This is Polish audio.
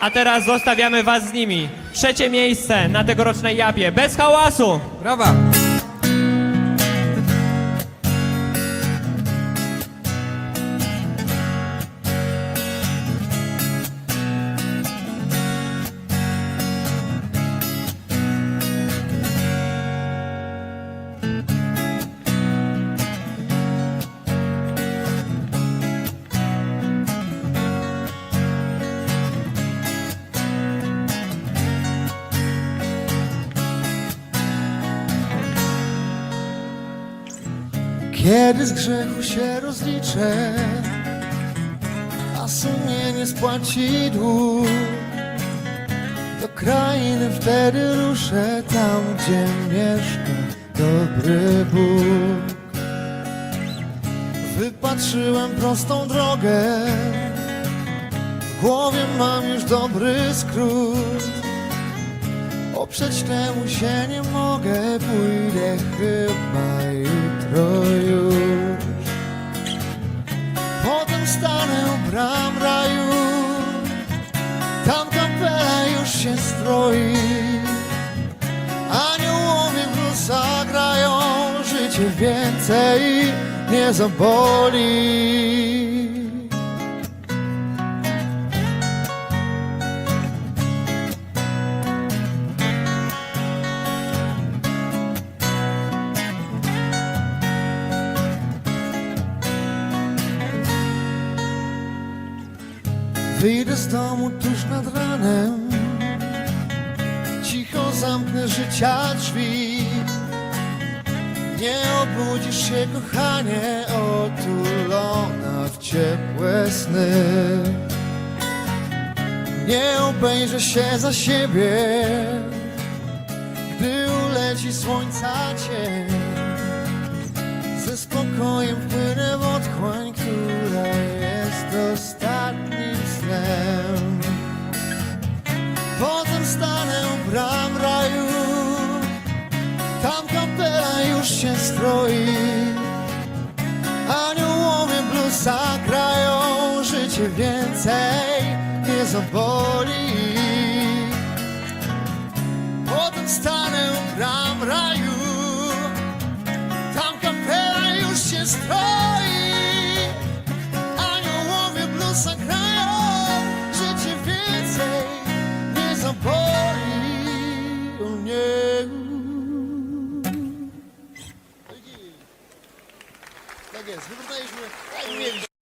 a teraz zostawiamy was z nimi. Trzecie miejsce na tegorocznej japie. Bez hałasu! Brawa! Kiedy z grzechu się rozliczę, a sumienie spłaci dług, do krainy wtedy ruszę tam, gdzie mieszka dobry Bóg. Wypatrzyłem prostą drogę, w głowie mam już dobry skrót. Oprzeć temu się nie mogę, pójdę chyba jutro Potem stanę bram raju, tam kapela już się stroi. Aniołowie blues zagrają, życie więcej nie zaboli. Wyjdę z domu tuż nad ranem. Cicho zamknę życia drzwi. Nie obudzisz się kochanie Otulona w ciepłe sny. Nie obejrzę się za siebie Gdy uleci słońca cień się stroi. Aniołowie bluesa grają, życie więcej nie zaboli. Potem stanę u bram raju, tam kapela już się stroi Libertei-me. Libertei-me.